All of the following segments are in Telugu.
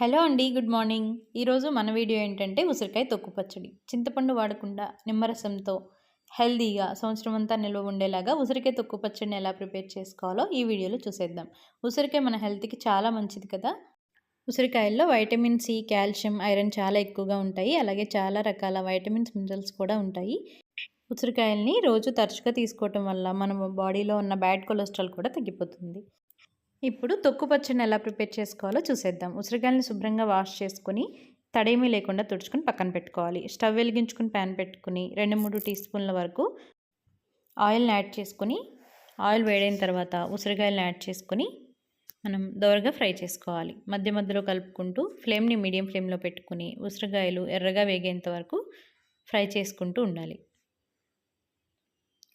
హలో అండి గుడ్ మార్నింగ్. ఈరోజు మన వీడియో ఏంటంటే ఉసిరికాయ తొక్కు పచ్చడి. చింతపండు వాడకుండా నిమ్మరసంతో హెల్దీగా సంవత్సరం అంతా నిల్వ ఉండేలాగా ఉసిరికాయ తొక్కు పచ్చడిని ఎలా ప్రిపేర్ చేసుకోవాలో ఈ వీడియోలో చూసేద్దాం. ఉసిరికాయ మన హెల్త్కి చాలా మంచిది కదా? ఉసిరికాయల్లో వైటమిన్ సి కాల్షియం ఐరన్ చాలా ఎక్కువగా ఉంటాయి. అలాగే చాలా రకాల వైటమిన్స్ మినరల్స్ కూడా ఉంటాయి. ఉసిరికాయల్ని రోజు తరచుగా తీసుకోవటం వల్ల మన బాడీలో ఉన్న బ్యాడ్ కొలెస్ట్రాల్ కూడా తగ్గిపోతుంది. ఇప్పుడు తొక్కు పచ్చడిని ఎలా ప్రిపేర్ చేసుకోవాలో చూసేద్దాం. ఉసిరికాయలను శుభ్రంగా వాష్ చేసుకుని తడేమీ లేకుండా తుడుచుకొని పక్కన పెట్టుకోవాలి. స్టవ్ వెలిగించుకుని ప్యాన్ పెట్టుకుని రెండు మూడు టీ స్పూన్ల వరకు ఆయిల్ని యాడ్ చేసుకుని ఆయిల్ వేడైన తర్వాత ఉసిరికాయలను యాడ్ చేసుకుని మనం దోరగా ఫ్రై చేసుకోవాలి. మధ్య మధ్యలో కలుపుకుంటూ ఫ్లేమ్ని మీడియం ఫ్లేమ్లో పెట్టుకుని ఉసిరికాయలు ఎర్రగా వేగేంత వరకు ఫ్రై చేసుకుంటూ ఉండాలి.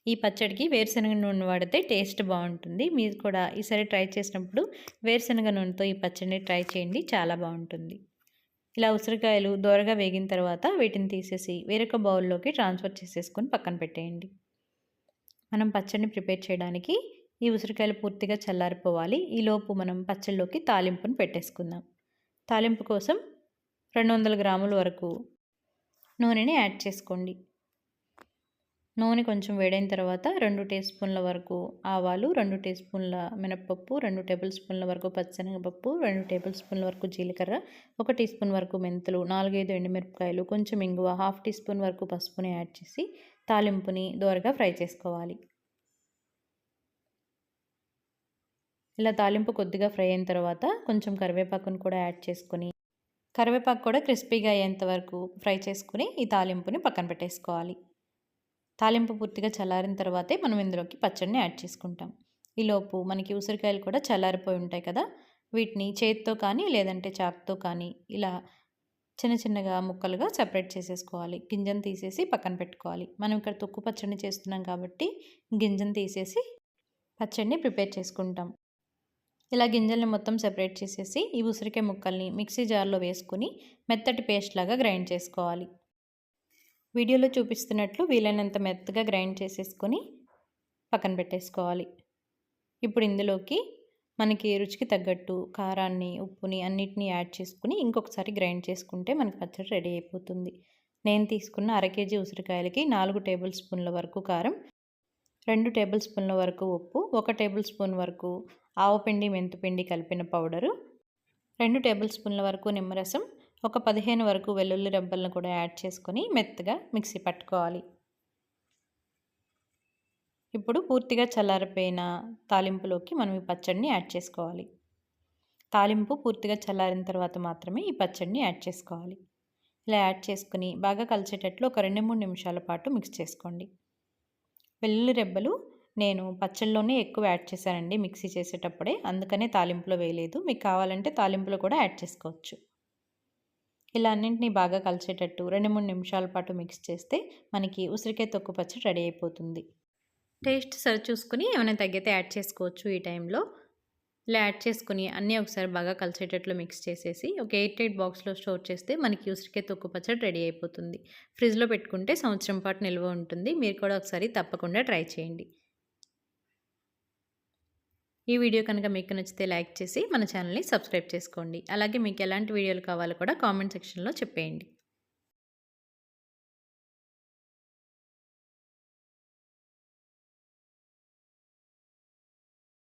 ఈ పచ్చడికి వేరుశనగ నూనె వాడితే టేస్ట్ బాగుంటుంది. మీరు కూడా ఈసారి ట్రై చేసినప్పుడు వేరుశనగ నూనెతో ఈ పచ్చడిని ట్రై చేయండి చాలా బాగుంటుంది. ఇలా ఉసిరికాయలు దోరగా వేగిన తర్వాత వీటిని తీసేసి వేరొక బౌల్లోకి ట్రాన్స్ఫర్ చేసేసుకొని పక్కన పెట్టేయండి. మనం పచ్చడిని ప్రిపేర్ చేయడానికి ఈ ఉసిరికాయలు పూర్తిగా చల్లారిపోవాలి. ఈలోపు మనం పచ్చళ్ళలోకి తాలింపును పెట్టేసుకుందాం. తాలింపు కోసం రెండు వందల గ్రాముల వరకు నూనెని యాడ్ చేసుకోండి. నూనె కొంచెం వేడైన తర్వాత రెండు టీ స్పూన్ల వరకు ఆవాలు రెండు టీ స్పూన్ల మినపప్పు రెండు టేబుల్ స్పూన్ల వరకు పచ్చనగపప్పు రెండు టేబుల్ స్పూన్ల వరకు జీలకర్ర ఒక టీ స్పూన్ వరకు మెంతులు నాలుగైదు ఎండుమిరపకాయలు కొంచెం ఇంగువ హాఫ్ టీ స్పూన్ వరకు పసుపుని యాడ్ చేసి తాలింపుని దోరగా ఫ్రై చేసుకోవాలి. ఇలా తాలింపు కొద్దిగా ఫ్రై అయిన తర్వాత కొంచెం కరివేపాకును కూడా యాడ్ చేసుకొని కరివేపాకు కూడా క్రిస్పీగా అయ్యేంత వరకు ఫ్రై చేసుకుని ఈ తాలింపుని పక్కన పెట్టేసుకోవాలి. తాలింపు పూర్తిగా చల్లారిన తర్వాతే మనం ఇందులోకి పచ్చడిని యాడ్ చేసుకుంటాం. ఈలోపు మనకి ఉసిరికాయలు కూడా చల్లారిపోయి ఉంటాయి కదా? వీటిని చేతితో కానీ లేదంటే చాకుతో కానీ ఇలా చిన్న చిన్నగా ముక్కలుగా సపరేట్ చేసేసుకోవాలి. గింజను తీసేసి పక్కన పెట్టుకోవాలి. మనం ఇక్కడ తొక్కు పచ్చడిని చేస్తున్నాం కాబట్టి గింజను తీసేసి పచ్చడిని ప్రిపేర్ చేసుకుంటాం. ఇలా గింజల్ని మొత్తం సెపరేట్ చేసేసి ఈ ఉసిరికాయ ముక్కల్ని మిక్సీ జార్లో వేసుకుని మెత్తటి పేస్ట్ లాగా గ్రైండ్ చేసుకోవాలి. వీడియోలో చూపిస్తున్నట్లు వీలైనంత మెత్తగా గ్రైండ్ చేసేసుకొని పక్కన పెట్టేసుకోవాలి. ఇప్పుడు ఇందులోకి మనకి రుచికి తగ్గట్టు కారాన్ని ఉప్పుని అన్నిటినీ యాడ్ చేసుకుని ఇంకొకసారి గ్రైండ్ చేసుకుంటే మనకి పచ్చడి రెడీ అయిపోతుంది. నేను తీసుకున్న అర కేజీ ఉసిరికాయలకి నాలుగు టేబుల్ స్పూన్ల వరకు కారం రెండు టేబుల్ స్పూన్ల వరకు ఉప్పు ఒక టేబుల్ స్పూన్ వరకు ఆవుపిండి మెంతిపిండి కలిపిన పౌడరు రెండు టేబుల్ స్పూన్ల వరకు నిమ్మరసం ఒక పదిహేను వరకు వెల్లుల్లి రెబ్బలను కూడా యాడ్ చేసుకొని మెత్తగా మిక్సీ పట్టుకోవాలి. ఇప్పుడు పూర్తిగా చల్లారిపోయిన తాలింపులోకి మనం ఈ పచ్చడిని యాడ్ చేసుకోవాలి. తాలింపు పూర్తిగా చల్లారిన తర్వాత మాత్రమే ఈ పచ్చడిని యాడ్ చేసుకోవాలి. ఇలా యాడ్ చేసుకుని బాగా కలిసేటట్లు ఒక రెండు మూడు నిమిషాల పాటు మిక్స్ చేసుకోండి. వెల్లుల్లి రెబ్బలు నేను పచ్చళ్ళలోనే ఎక్కువ యాడ్ చేశానండి మిక్సీ చేసేటప్పుడే అందుకనే తాలింపులో వేయలేదు. మీకు కావాలంటే తాలింపులో కూడా యాడ్ చేసుకోవచ్చు. ఇలా అన్నింటినీ బాగా కలిసేటట్టు రెండు మూడు నిమిషాల పాటు మిక్స్ చేస్తే మనకి ఉసిరికాయ తొక్కు పచ్చడి రెడీ అయిపోతుంది. టేస్ట్ సరి చూసుకుని ఏమైనా తగ్గితే యాడ్ చేసుకోవచ్చు ఈ టైంలో. ఇలా యాడ్ చేసుకుని అన్నీ ఒకసారి బాగా కలిసేటట్లు మిక్స్ చేసేసి ఒక ఎయిట్ ఎయిట్ బాక్స్లో స్టోర్ చేస్తే మనకి ఉసిరికాయ తొక్కు పచ్చడి రెడీ అయిపోతుంది. ఫ్రిడ్జ్లో పెట్టుకుంటే సంవత్సరం పాటు నిల్వ ఉంటుంది. మీరు కూడా ఒకసారి తప్పకుండా ట్రై చేయండి. ఈ వీడియో కనుక మీకు నచ్చితే లైక్ చేసి మన ఛానల్ని సబ్స్క్రైబ్ చేసుకోండి. అలాగే మీకు ఎలాంటి వీడియోలు కావాలో కూడా కామెంట్ సెక్షన్లో చెప్పేయండి.